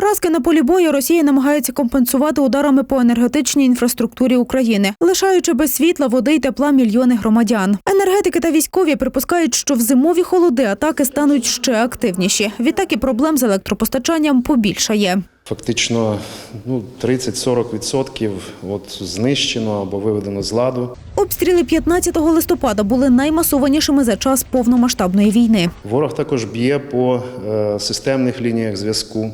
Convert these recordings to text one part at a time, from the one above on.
Поразки на полі бою Росія намагається компенсувати ударами по енергетичній інфраструктурі України, лишаючи без світла, води й тепла мільйони громадян. Енергетики та військові припускають, що в зимові холоди атаки стануть ще активніші. Відтак і проблем з електропостачанням побільшає. Фактично ну, 30-40% от знищено або виведено з ладу. Обстріли 15 листопада були наймасованішими за час повномасштабної війни. Ворог також б'є по е, системних лініях зв'язку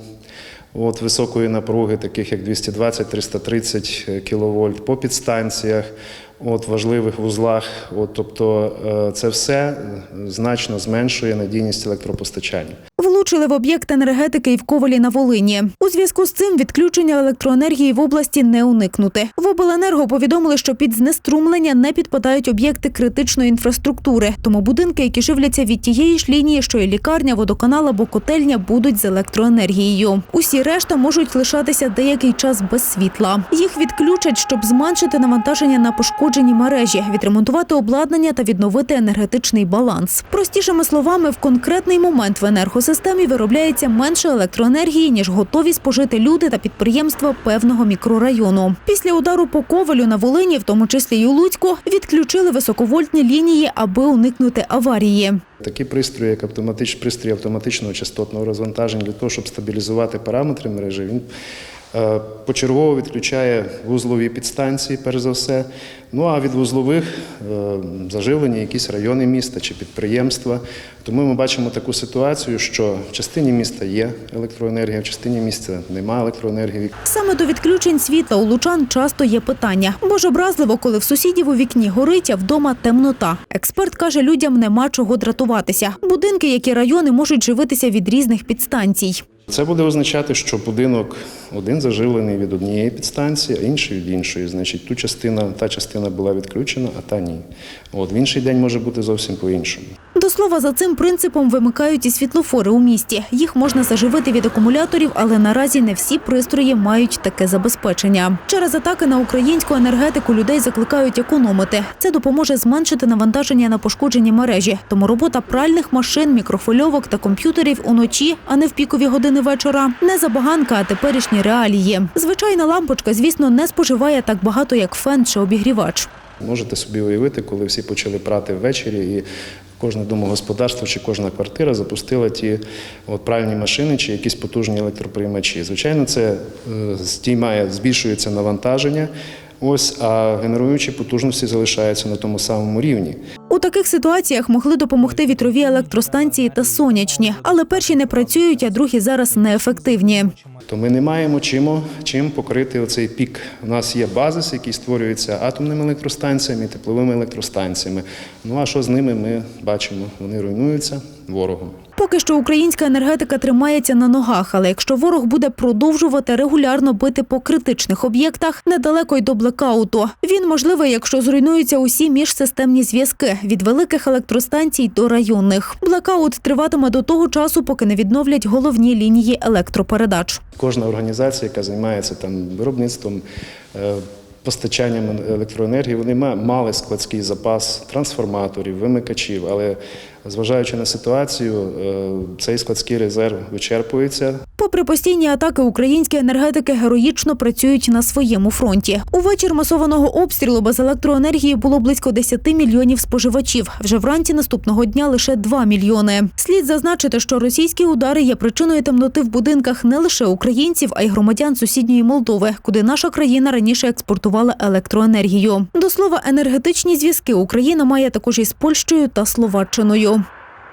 от, високої напруги, таких як 220-330 кВт, по підстанціях, от, важливих вузлах. От, тобто е, це все значно зменшує надійність електропостачання. Влучили в об'єкт енергетики і в Ковалі на Волині. У зв'язку з цим відключення електроенергії в області не уникнути. В обленерго повідомили, що під знеструмлення не підпадають об'єкти критичної інфраструктури. Тому будинки, які живляться від тієї ж лінії, що і лікарня, водоканал або котельня, будуть з електроенергією. Усі решта можуть лишатися деякий час без світла. Їх відключать, щоб зменшити навантаження на пошкоджені мережі, відремонтувати обладнання та відновити енергетичний баланс. Простішими словами, в конкретний момент в енергосистемі виробляється менше електроенергії, ніж готові спожити люди та підприємства певного мікрорайону. Після удару по ковалю на Волині, в тому числі й у Луцьку, відключили високовольтні лінії, аби уникнути аварії. Такі пристрої, як автоматичний пристрій автоматичного частотного розвантаження, для того, щоб стабілізувати параметри мережі, він почергово відключає вузлові підстанції, перш за все. Ну а від вузлових е, заживлені якісь райони міста чи підприємства. Тому ми бачимо таку ситуацію, що в частині міста є електроенергія, в частині міста немає електроенергії. Саме до відключень світла у лучан часто є питання. Бо ж образливо, коли в сусідів у вікні горить, а вдома темнота. Експерт каже, людям нема чого дратуватися. Будинки, як і райони, можуть живитися від різних підстанцій. Це буде означати, що будинок один заживлений від однієї підстанції, а інший від іншої. Значить, ту частина, та частина була відключена, а та ні. От в інший день може бути зовсім по-іншому. До слова, за цим принципом вимикають і світлофори у місті. Їх можна заживити від акумуляторів, але наразі не всі пристрої мають таке забезпечення. Через атаки на українську енергетику людей закликають економити. Це допоможе зменшити навантаження на пошкоджені мережі. Тому робота пральних машин, мікрофольовок та комп'ютерів уночі, а не в пікові години вечора, не забаганка, а теперішні реалії. Звичайна лампочка, звісно, не споживає так багато, як фен чи обігрівач. Можете собі уявити, коли всі почали прати ввечері, і кожне домогосподарство чи кожна квартира запустила ті от пральні машини чи якісь потужні електроприймачі. Звичайно, це е, здіймає, збільшується навантаження. Ось, а генеруючі потужності залишаються на тому самому рівні. У таких ситуаціях могли допомогти вітрові електростанції та сонячні, але перші не працюють, а другі зараз неефективні. То ми не маємо чим, чим покрити оцей пік. У нас є базис, який створюється атомними електростанціями, тепловими електростанціями. Ну а що з ними ми бачимо? Вони руйнуються ворогом. Поки що українська енергетика тримається на ногах, але якщо ворог буде продовжувати регулярно бити по критичних об'єктах, недалеко й до блекауту. Він можливий, якщо зруйнуються усі міжсистемні зв'язки від великих електростанцій до районних. Блекаут триватиме до того часу, поки не відновлять головні лінії електропередач. Кожна організація, яка займається там виробництвом. е, Постачанням електроенергії вони ма- мали складський запас трансформаторів, вимикачів, але зважаючи на ситуацію, е, цей складський резерв вичерпується. Попри постійні атаки, українські енергетики героїчно працюють на своєму фронті. У вечір масованого обстрілу без електроенергії було близько 10 мільйонів споживачів. Вже вранці наступного дня лише 2 мільйони. Слід зазначити, що російські удари є причиною темноти в будинках не лише українців, а й громадян сусідньої Молдови, куди наша країна раніше експортувала електроенергію. До слова, енергетичні зв'язки Україна має також із Польщею та Словаччиною.